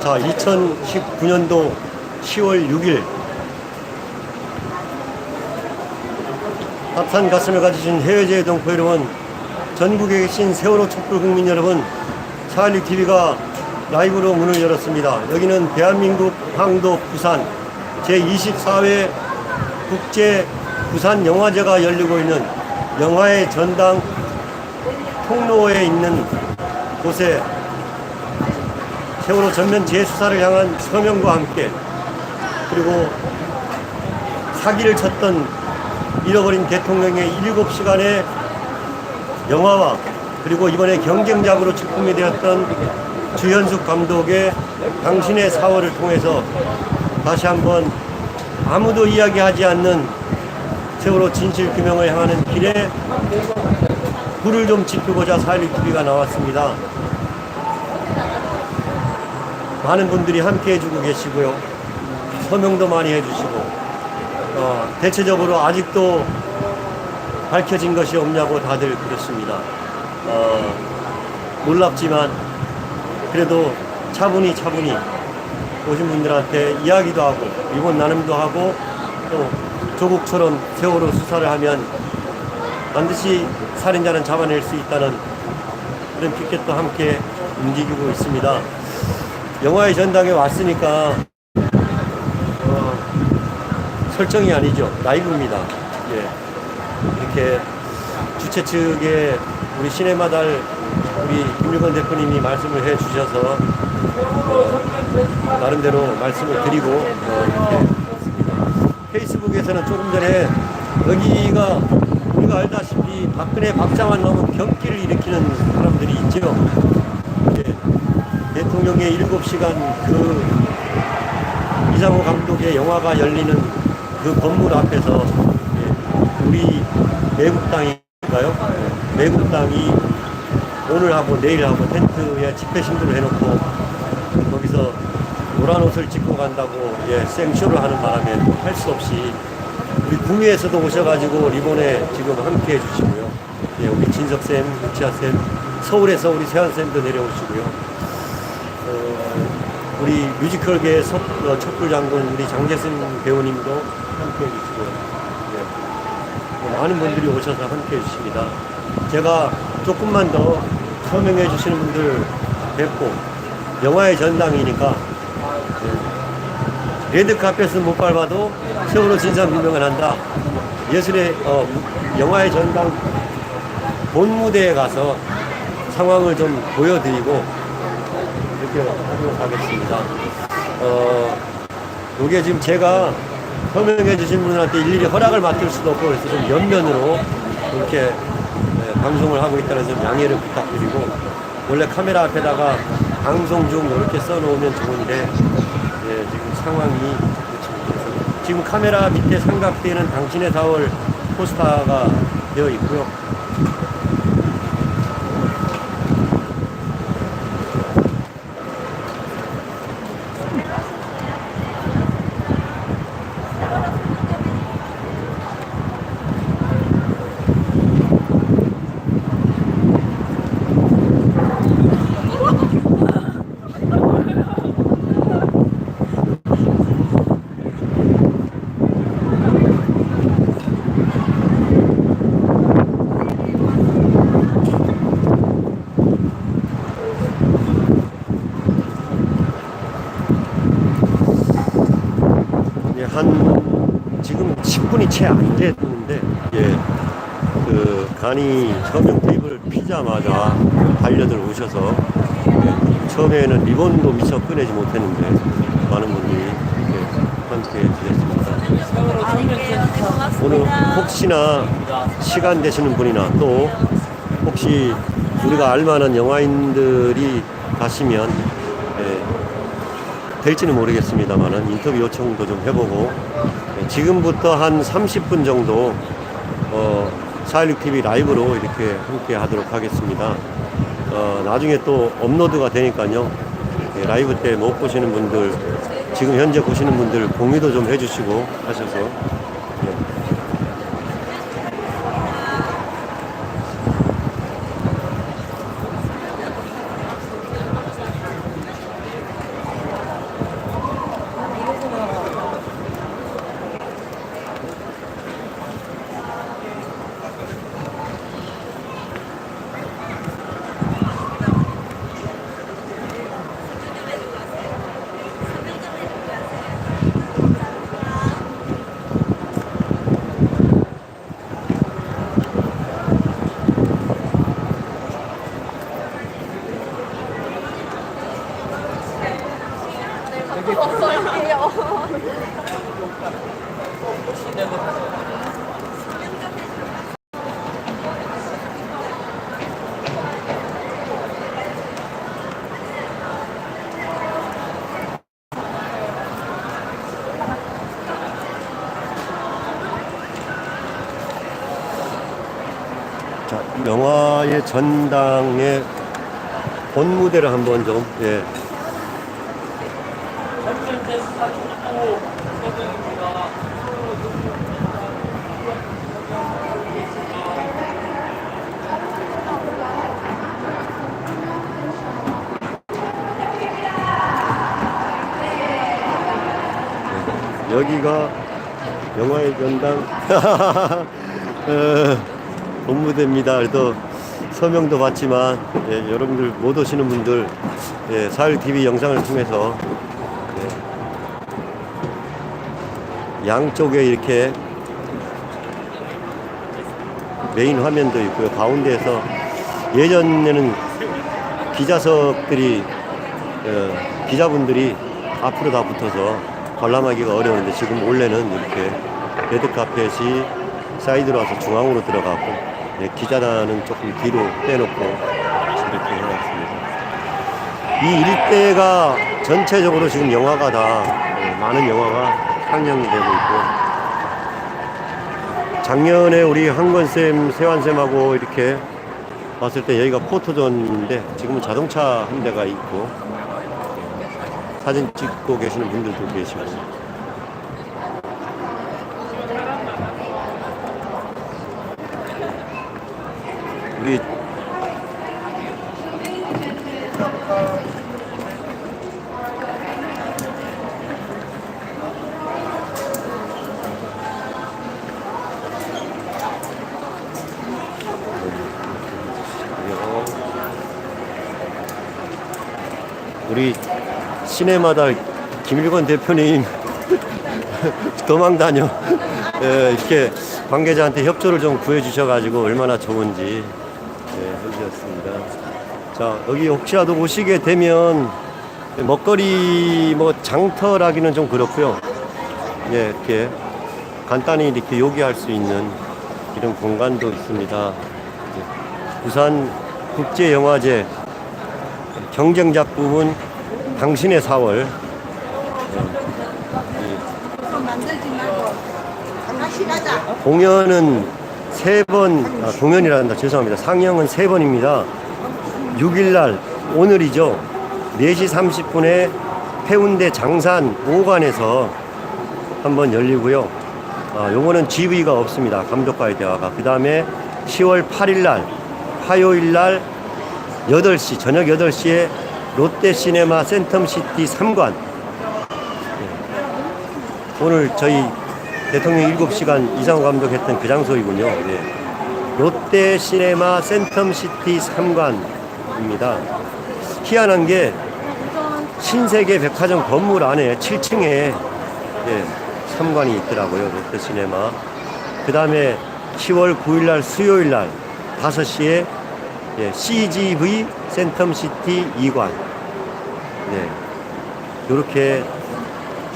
자, 2019년도 10월 6일 따뜻한 가슴을 가지신 해외제의 동포 여러분, 전국에 계신 세월호 촛불 국민 여러분, 차일리 TV가 라이브로 문을 열었습니다. 여기는 대한민국 황도 부산 제24회 국제 부산 영화제가 열리고 있는 영화의 전당 통로에 있는 곳에 세월호 전면 재수사를 향한 서명과 함께 그리고 사기를 쳤던 잃어버린 대통령의 7시간의 영화와 그리고 이번에 경쟁작으로 작품이 되었던 주현숙 감독의 당신의 사월을 통해서 다시 한번 아무도 이야기하지 않는 세월호 진실 규명을 향하는 길에 불을 좀 지피고자 사일리 TV가 나왔습니다. 많은 분들이 함께 해주고 계시고요. 서명도 많이 해주시고, 어, 대체적으로 아직도 밝혀진 것이 없냐고 다들 그렇습니다. 어, 놀랍지만, 그래도 차분히 차분히 오신 분들한테 이야기도 하고, 리본 나눔도 하고, 또 조국처럼 세월호 수사를 하면 반드시 살인자는 잡아낼 수 있다는 그런 피켓도 함께 움직이고 있습니다. 영화의 전당에 왔으니까 어, 설정이 아니죠 라이브입니다. 예. 이렇게 주최 측에 우리 시네마달 우리 김일건 대표님이 말씀을 해 주셔서 어, 나름대로 말씀을 드리고 어. 페이스북에서는 조금 전에 여기가 우리가 알다시피 박근혜 박장만 나오면 경기를 일으키는 사람들이 있죠. 예. 대통령의 7시간 그 이상호 감독의 영화가 열리는 그 건물 앞에서 예, 우리 매국당인가요? 매국당이 오늘 하고 내일 하고 텐트에 집회 신고를 해놓고 거기서 노란 옷을 찍고 간다고 예, 생쇼를 하는 바람에 할 수 없이 우리 구미에서도 오셔가지고 리본에 지금 함께 해주시고요. 예, 우리 진석쌤, 유치아쌤, 서울에서 우리 세환쌤도 내려오시고요. 어, 우리 뮤지컬계의 섭, 어, 촛불 장군 우리 장재승 배우님도 함께 해주시고요. 예. 뭐 많은 분들이 오셔서 함께 해주십니다. 제가 조금만 더 설명해 주시는 분들 뵙고 영화의 전당이니까 예. 레드카펫은 못 밟아도 세월호 진상 규명을 한다. 예술의 어, 영화의 전당 본 무대에 가서 상황을 좀 보여드리고 이렇게 하도록 하겠습니다. 어, 요게 지금 제가 설명해 주신 분들한테 일일이 허락을 맡길 수도 없고 그래서 좀 옆면으로 이렇게 네, 방송을 하고 있다는 점 양해를 부탁드리고 원래 카메라 앞에다가 방송 중 이렇게 써놓으면 좋은데 예, 지금 상황이 지금 카메라 밑에 삼각대에는 당신의 4월 포스터가 되어 있고요. 예, 한 지금 10분이 채 안 됐는데 예, 그 간이 서명 테이블을 피자마자 달려들 오셔서 예, 처음에는 리본도 미처 꺼내지 못했는데 많은 분들이 이렇게 함께 해주셨습니다. 오늘 혹시나 시간 되시는 분이나 또 혹시 우리가 알만한 영화인들이 가시면 예, 될지는 모르겠습니다만은 인터뷰 요청도 좀 해보고 예, 지금부터 한 30분 정도 어, 416TV 라이브로 이렇게 함께 하도록 하겠습니다. 어, 나중에 또 업로드가 되니까요. 예, 라이브 때 못 보시는 분들 지금 현재 보시는 분들 공유도 좀 해주시고 하셔서 자, 영화의 전당의 본 무대를 한번 좀, 예, 선생입니다. 여기가 영화의 전당 어, 본무대입니다. 그래도 서명도 받지만 예, 여러분들 못 오시는 분들 예, 사일 TV 영상을 통해서 양쪽에 이렇게 메인 화면도 있고요. 가운데에서 예전에는 기자석들이 어, 기자분들이 앞으로 다 붙어서 관람하기가 어려운데 지금 원래는 이렇게 레드카펫이 사이드로 와서 중앙으로 들어가고 예, 기자단은 조금 뒤로 빼놓고 이렇게 해놨습니다. 이 일대가 전체적으로 지금 영화가 다 예, 많은 영화가 상영이 되고 있고. 작년에 우리 한건쌤, 세환쌤하고 이렇게 왔을 때 여기가 포토존인데 지금은 자동차 한 대가 있고 사진 찍고 계시는 분들도 계시고. 우리 시내마다 김일건 대표님 도망 다녀 예, 이렇게 관계자한테 협조를 좀 구해 주셔가지고 얼마나 좋은지 예, 해주셨습니다. 자 여기 혹시라도 오시게 되면 먹거리 뭐 장터라기는 좀 그렇고요. 예, 이렇게 간단히 이렇게 요기할 수 있는 이런 공간도 있습니다. 예, 부산 국제영화제 경쟁 작품은 당신의 4월 만들지 말고 다시 가자. 공연은 세 번, 아, 공연이란다. 죄송합니다. 상영은 세 번입니다. 6일날, 오늘이죠. 4시 30분에 해운대 장산 5관에서 한번 열리고요. 아, 요거는 GV가 없습니다. 감독과의 대화가. 그 다음에 10월 8일날, 화요일날 8시, 저녁 8시에 롯데시네마 센텀시티 3관. 오늘 저희 대통령 7시간 이상호 감독 했던 그 장소이군요. 네. 롯데 시네마 센텀시티 3관입니다. 희한한 게 신세계 백화점 건물 안에 7층에 예, 3관이 있더라고요. 롯데 시네마. 그 다음에 10월 9일날 수요일날 5시에 예, CGV 센텀시티 2관. 네. 이렇게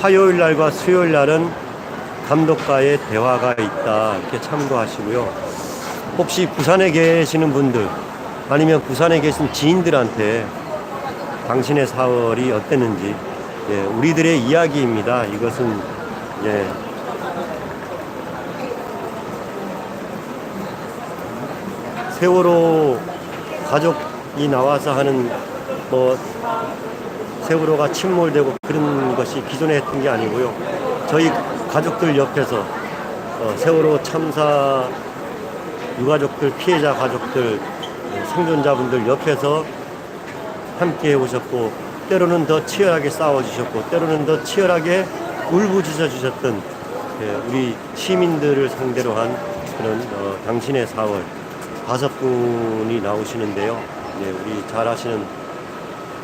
화요일 날과 수요일 날은 감독과의 대화가 있다 이렇게 참고하시고요. 혹시 부산에 계시는 분들 아니면 부산에 계신 지인들한테 당신의 4월이 어땠는지 예, 우리들의 이야기입니다. 이것은 예, 세월호 가족이 나와서 하는 뭐 세월호가 침몰되고 그런 것이 기존에 했던 게 아니고요. 저희 가족들 옆에서 어, 세월호 참사 유가족들, 피해자 가족들, 어, 생존자분들 옆에서 함께 해오셨고, 때로는 더 치열하게 싸워주셨고, 때로는 더 치열하게 울부짖어 주셨던 예, 우리 시민들을 상대로 한 그런 어, 당신의 4월 다섯 분이 나오시는데요. 예, 우리 잘 아시는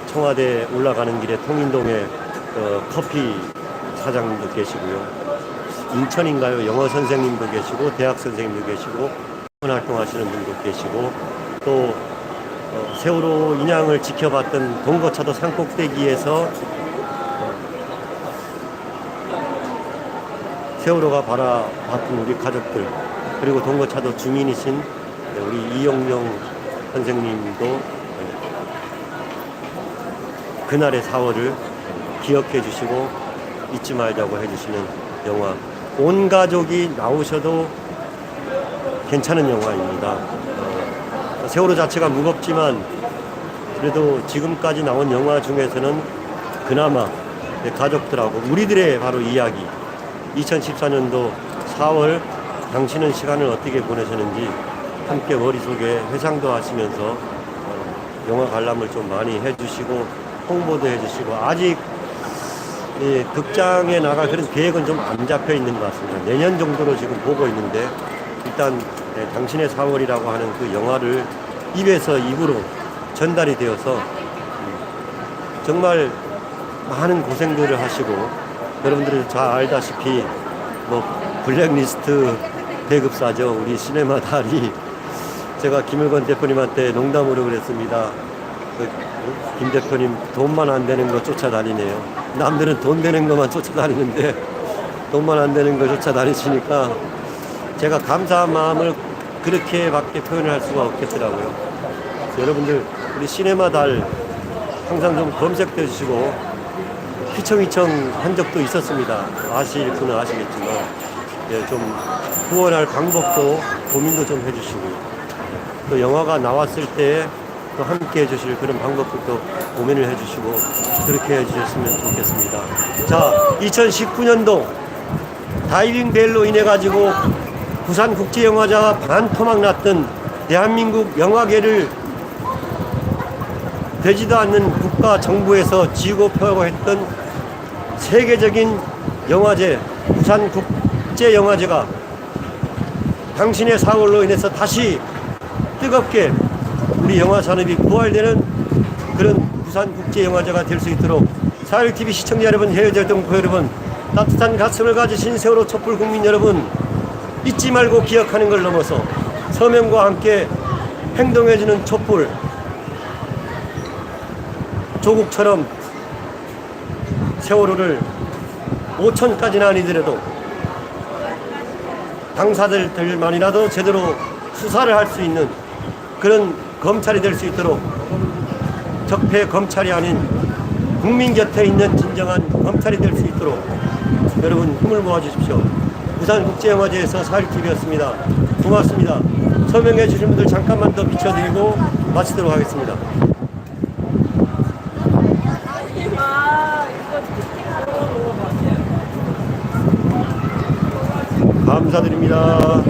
청와대 올라가는 길에 통인동에 어, 커피 사장님도 계시고요. 인천인가요? 영어 선생님도 계시고 대학 선생님도 계시고 활동하시는 분도 계시고 또 어, 세월호 인양을 지켜봤던 동거차도 산꼭대기에서 어, 세월호가 바라봤던 우리 가족들 그리고 동거차도 주민이신 우리 이용영 선생님도 그날의 4월을 기억해 주시고 잊지 말자고 해주시는 영화 온 가족이 나오셔도 괜찮은 영화입니다. 어, 세월호 자체가 무겁지만 그래도 지금까지 나온 영화 중에서는 그나마 내 가족들하고 우리들의 바로 이야기 2014년도 4월 당신은 시간을 어떻게 보내셨는지 함께 머릿속에 회상도 하시면서 어, 영화 관람을 좀 많이 해주시고 홍보도 해주시고 아직 이 극장에 나갈 그런 계획은 좀 안 잡혀 있는 것 같습니다. 내년 정도로 지금 보고 있는데 일단 네, 당신의 4월이라고 하는 그 영화를 입에서 입으로 전달이 되어서 음, 정말 많은 고생들을 하시고 여러분들이 잘 알다시피 뭐 블랙리스트 배급사죠 우리 시네마 달이 제가 김일건 대표님한테 농담으로 그랬습니다. 그, 김 대표님 돈만 안 되는 거 쫓아다니네요. 남들은 돈 되는 것만 쫓아다니는데 돈만 안 되는 거 쫓아다니시니까 제가 감사한 마음을 그렇게밖에 표현을 할 수가 없겠더라고요. 여러분들 우리 시네마 달 항상 좀 검색해 주시고 휘청휘청 한 적도 있었습니다. 아실 분은 아시겠지만 예, 좀 후원할 방법도 고민도 좀 해주시고 또 영화가 나왔을 때 또 함께 해주실 그런 방법부터 고민을 해주시고 그렇게 해주셨으면 좋겠습니다. 자, 2019년도 다이빙 벨로 인해 가지고 부산 국제 영화제가 반토막 났던 대한민국 영화계를 되지도 않는 국가 정부에서 지고 표하고 했던 세계적인 영화제 부산 국제 영화제가 당신의 사월로 인해서 다시 뜨겁게 우리 영화 산업이 부활되는 그런 부산 국제영화제가 될 수 있도록 사일TV 시청자 여러분, 해외 동포 여러분, 따뜻한 가슴을 가지신 세월호 촛불 국민 여러분, 잊지 말고 기억하는 걸 넘어서 서명과 함께 행동해주는 촛불, 조국처럼 세월호를 5천까지는 아니더라도 당사자들만이라도 제대로 수사를 할 수 있는 그런 검찰이 될 수 있도록 적폐 검찰이 아닌 국민 곁에 있는 진정한 검찰이 될 수 있도록 여러분 힘을 모아 주십시오. 부산국제영화제에서 사일TV였습니다. 고맙습니다. 서명해 주신 분들 잠깐만 더 비춰드리고 마치도록 하겠습니다. 감사드립니다.